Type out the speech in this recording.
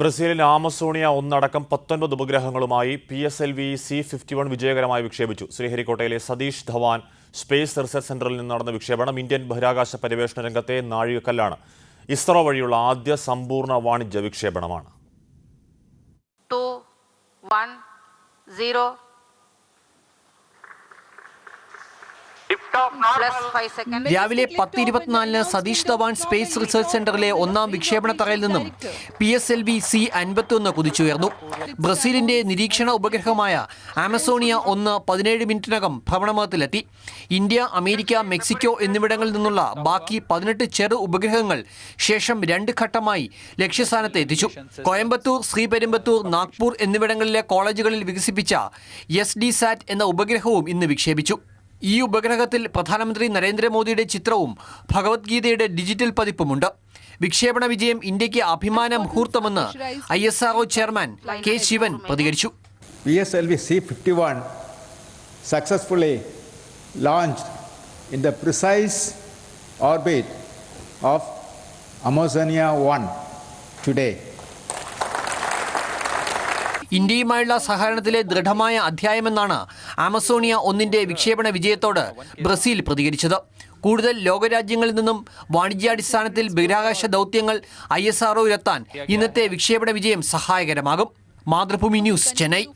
ബ്രസീലിൽ ആമസോണിയ ഒന്നടക്കം പത്തൊൻപത് ഉപഗ്രഹങ്ങളുമായി P S L V C fifty one വിജയകരമായി വിക്ഷേപിച്ചു. ശ്രീഹരിക്കോട്ടയിലെ സതീഷ് ധവാൻ സ്പേസ് റിസർച്ച് സെന്ററിൽ നിന്ന് നടന്ന വിക്ഷേപണം ഇന്ത്യൻ ബഹിരാകാശ പര്യവേഷണ രംഗത്തെ നാഴികക്കല്ലാണ്. ഇസ്രോ വഴിയുള്ള ആദ്യ സമ്പൂർണ വാണിജ്യ വിക്ഷേപണമാണ്. two, one, zero, രാവിലെ പത്ത് ഇരുപത്തിനാലിന് സതീഷ് ധവാൻ സ്പേസ് റിസർച്ച് സെന്ററിലെ ഒന്നാം വിക്ഷേപണ തറയിൽ നിന്നും P S L V C അൻപത്തൊന്ന് കുതിച്ചുയർന്നു. ബ്രസീലിന്റെ നിരീക്ഷണ ഉപഗ്രഹമായ ആമസോണിയ ഒന്ന് പതിനേഴ് മിനിറ്റിനകം ഭ്രമണപഥത്തിലെത്തി ഇന്ത്യ അമേരിക്ക മെക്സിക്കോ എന്നിവിടങ്ങളിൽ നിന്നുള്ള ബാക്കി പതിനെട്ട് ചെറു ഉപഗ്രഹങ്ങൾ ശേഷം രണ്ട് ഘട്ടമായി ലക്ഷ്യസ്ഥാനത്ത് എത്തിച്ചു. കോയമ്പത്തൂർ ശ്രീപെരുമ്പത്തൂർ നാഗ്പൂർ എന്നിവിടങ്ങളിലെ കോളേജുകളിൽ വികസിപ്പിച്ച എസ് ഡി സാറ്റ് എന്ന ഉപഗ്രഹവും ഇന്ന് വിക്ഷേപിച്ചു. ഈ ഉപഗ്രഹത്തിൽ പ്രധാനമന്ത്രി നരേന്ദ്രമോദിയുടെ ചിത്രവും ഭഗവത്ഗീതയുടെ ഡിജിറ്റൽ പതിപ്പുമുണ്ട് വിക്ഷേപണ വിജയം ഇന്ത്യയ്ക്ക് അഭിമാന മുഹൂർത്തമെന്ന് I S R O chairman K Sivan പ്രതികരിച്ചു PSLV C51 successfully launched in the precise orbit of Amazonia 1 today. ഇന്ത്യയുമായുള്ള സഹകരണത്തിലെ ദൃഢമായ അധ്യായമെന്നാണ് ആമസോണിയ ഒന്നിന്റെ വിക്ഷേപണ വിജയത്തോട് ബ്രസീൽ പ്രതികരിച്ചത്. കൂടുതൽ ലോകരാജ്യങ്ങളിൽ നിന്നും വാണിജ്യാടിസ്ഥാനത്തിൽ ബഹിരാകാശ ദൗത്യങ്ങൾ ഐ എസ് ആർഒയിലെത്താൻ ഇന്നത്തെ വിക്ഷേപണ വിജയം സഹായകരമാകും. മാതൃഭൂമി ന്യൂസ് ചെന്നൈ.